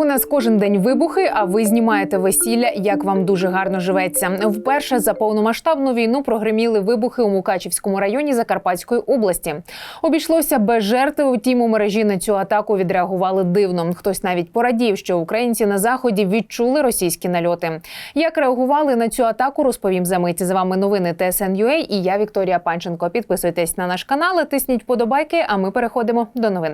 У нас кожен день вибухи, а ви знімаєте весілля, як вам дуже гарно живеться. Вперше за повномасштабну війну прогреміли вибухи у Мукачівському районі Закарпатської області. Обійшлося без жертв. Утім, у мережі на цю атаку відреагували дивно. Хтось навіть порадів, що українці на заході відчули російські нальоти. Як реагували на цю атаку, розповім за мить. З вами новини ТСН.UA і я Вікторія Панченко. Підписуйтесь на наш канал, тисніть подобайки. А ми переходимо до новин.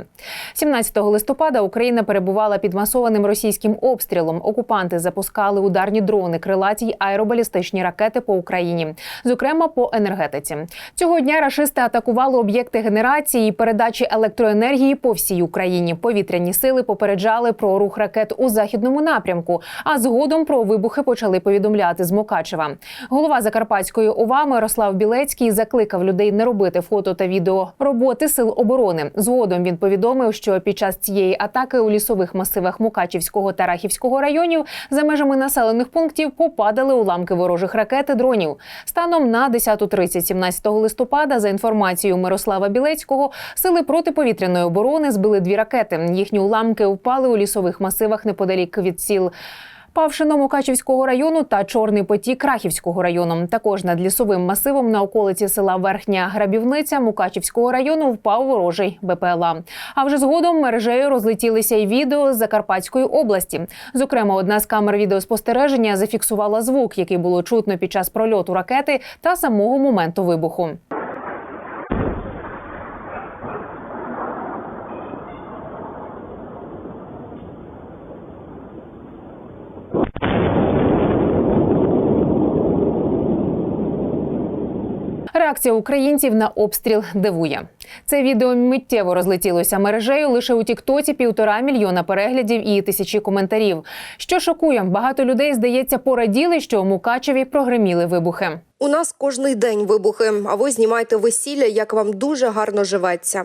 17 листопада Україна перебувала під масованим російським обстрілом. Окупанти запускали ударні дрони, крилаті й аеробалістичні ракети по Україні, зокрема по енергетиці. Цього дня рашисти атакували об'єкти генерації і передачі електроенергії по всій Україні. Повітряні сили попереджали про рух ракет у західному напрямку. А згодом про вибухи почали повідомляти з Мокачева. Голова Закарпатської ОВА Мирослав Білецький закликав людей не робити фото та відео роботи сил оборони. Згодом він повідомив, що під час цієї атаки у лісових масивах Мукачівського та Рахівського районів за межами населених пунктів попадали уламки ворожих ракет і дронів. Станом на 10.30 17 листопада, за інформацією Мирослава Білецького, сили протиповітряної оборони збили дві ракети. Їхні уламки впали у лісових масивах неподалік від сіл. Павшино Мукачівського району та Чорний потік Рахівського району. Також над лісовим масивом на околиці села Верхня Грабівниця Мукачівського району впав ворожий БПЛА. А вже згодом мережею розлетілися й відео з Закарпатської області. Зокрема, одна з камер відеоспостереження зафіксувала звук, який було чутно під час прольоту ракети та самого моменту вибуху. Реакція українців на обстріл дивує. Це відео миттєво розлетілося мережею. Лише у Тіктоці півтора мільйона переглядів і тисячі коментарів. Що шокує, багато людей здається пораділи, що у Мукачеві прогреміли вибухи. У нас кожний день вибухи, а ви знімаєте весілля, як вам дуже гарно живеться.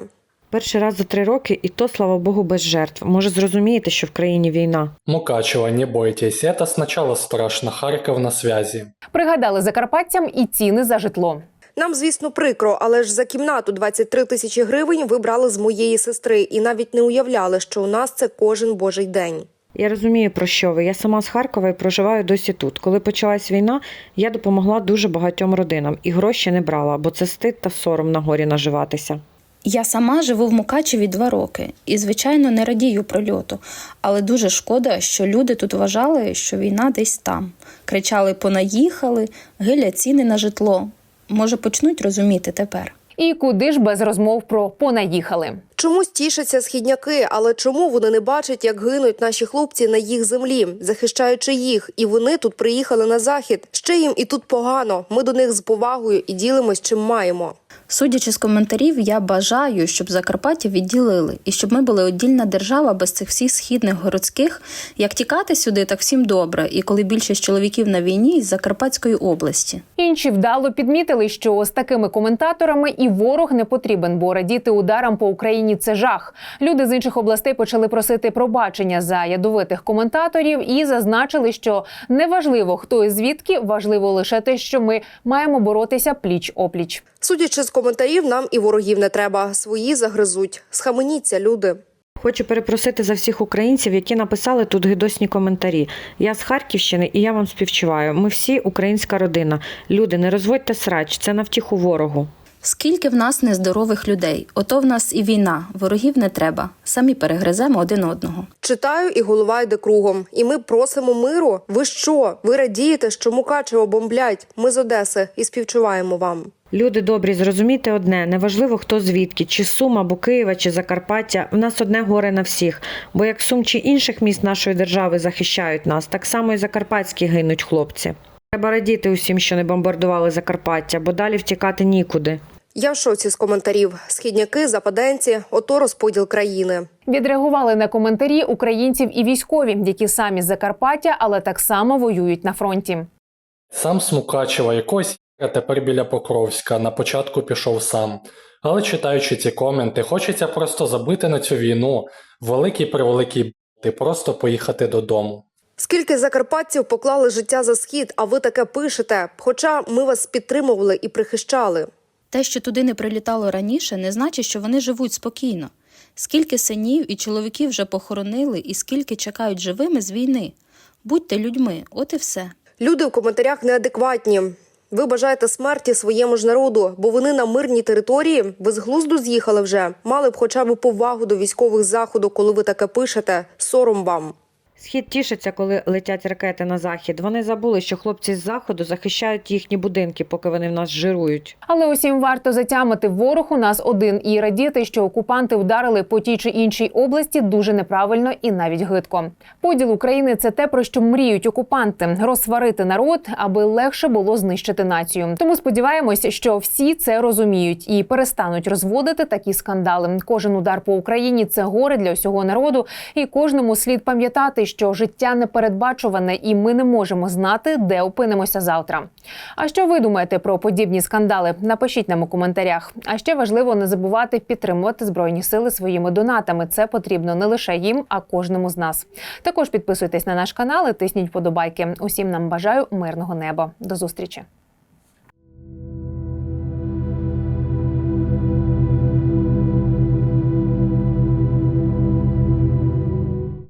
Перший раз за три роки, і то, слава Богу, без жертв. Може, зрозумієте, що в країні війна. Мукачева, не бойтесь, это сначала страшно, Харьков на связи. Пригадали закарпатцям і ціни за житло. Нам, звісно, прикро, але ж за кімнату 23 тисячі гривень ви брали з моєї сестри і навіть не уявляли, що у нас це кожен божий день. Я розумію, про що ви. Я сама з Харкова і проживаю досі тут. Коли почалась війна, я допомогла дуже багатьом родинам і гроші не брала, бо це стид та сором на горі наживатися. Я сама живу в Мукачеві два роки і, звичайно, не радію прольоту, але дуже шкода, що люди тут вважали, що війна десь там. Кричали понаїхали, гиля ціни на житло. Може, почнуть розуміти тепер. І куди ж без розмов про понаїхали? Чомусь тішаться східняки, але чому вони не бачать, як гинуть наші хлопці на їх землі, захищаючи їх, і вони тут приїхали на захід. Ще їм і тут погано. Ми до них з повагою і ділимось, чим маємо. Судячи з коментарів, я бажаю, щоб Закарпаття відділили і щоб ми були одільна держава без цих всіх східних городських. Як тікати сюди, так всім добре. І коли більшість чоловіків на війні із Закарпатської області. Інші вдало підмітили, що з такими коментаторами і ворог не потрібен, бо радіти ударам по Україні це жах. Люди з інших областей почали просити пробачення за ядовитих коментаторів і зазначили, що неважливо хто і звідки, важливо лише те, що ми маємо боротися пліч опліч. Судячи з коментарів, нам і ворогів не треба. Свої загризуть. Схаменіться, люди. Хочу перепросити за всіх українців, які написали тут гидосні коментарі. Я з Харківщини і я вам співчуваю. Ми всі українська родина. Люди, не розводьте срач, це на втіху ворогу. Скільки в нас нездорових людей? Ото в нас і війна, ворогів не треба. Самі перегриземо один одного. Читаю, і голова йде кругом. І ми просимо миру. Ви що? Ви радієте, що Мукачево бомблять? Ми з Одеси і співчуваємо вам. Люди добрі, зрозумійте одне, неважливо хто звідки, чи Сум, або Києва, чи Закарпаття, в нас одне горе на всіх. Бо як Сум чи інших міст нашої держави захищають нас, так само і закарпатські гинуть хлопці. Треба радіти усім, що не бомбардували Закарпаття, бо далі втікати нікуди. Я в шоці з коментарів. Східняки, западенці, ото розподіл країни. Відреагували на коментарі українців і військові, які самі з Закарпаття, але так само воюють на фронті. Сам з Мукачева якось а тепер біля Покровська, на початку пішов сам. Але читаючи ці коменти, хочеться просто забити на цю війну, великий превеликий і просто поїхати додому. Скільки закарпатців поклали життя за схід, а ви таке пишете? Хоча ми вас підтримували і прихищали. Те, що туди не прилітало раніше, не значить, що вони живуть спокійно. Скільки синів і чоловіків вже похоронили, і скільки чекають живими з війни? Будьте людьми, от і все. Люди в коментарях неадекватні. Ви бажаєте смерті своєму ж народу, бо вони на мирній території. Ви з глузду з'їхали вже. Мали б хоча б повагу до військових заходу, коли ви таке пишете. Сором вам. Схід тішиться, коли летять ракети на захід. Вони забули, що хлопці з заходу захищають їхні будинки, поки вони в нас жирують. Але усім варто затямити ворог у нас один і радіти, що окупанти вдарили по тій чи іншій області дуже неправильно і навіть гидко. Поділ України це те, про що мріють окупанти розсварити народ, аби легше було знищити націю. Тому сподіваємось, що всі це розуміють і перестануть розводити такі скандали. Кожен удар по Україні це горе для усього народу, і кожному слід пам'ятати, що життя непередбачуване, і ми не можемо знати, де опинимося завтра. А що ви думаєте про подібні скандали? Напишіть нам у коментарях. А ще важливо не забувати підтримувати збройні сили своїми донатами. Це потрібно не лише їм, а кожному з нас. Також підписуйтесь на наш канал і тисніть подобайки. Усім нам бажаю мирного неба. До зустрічі.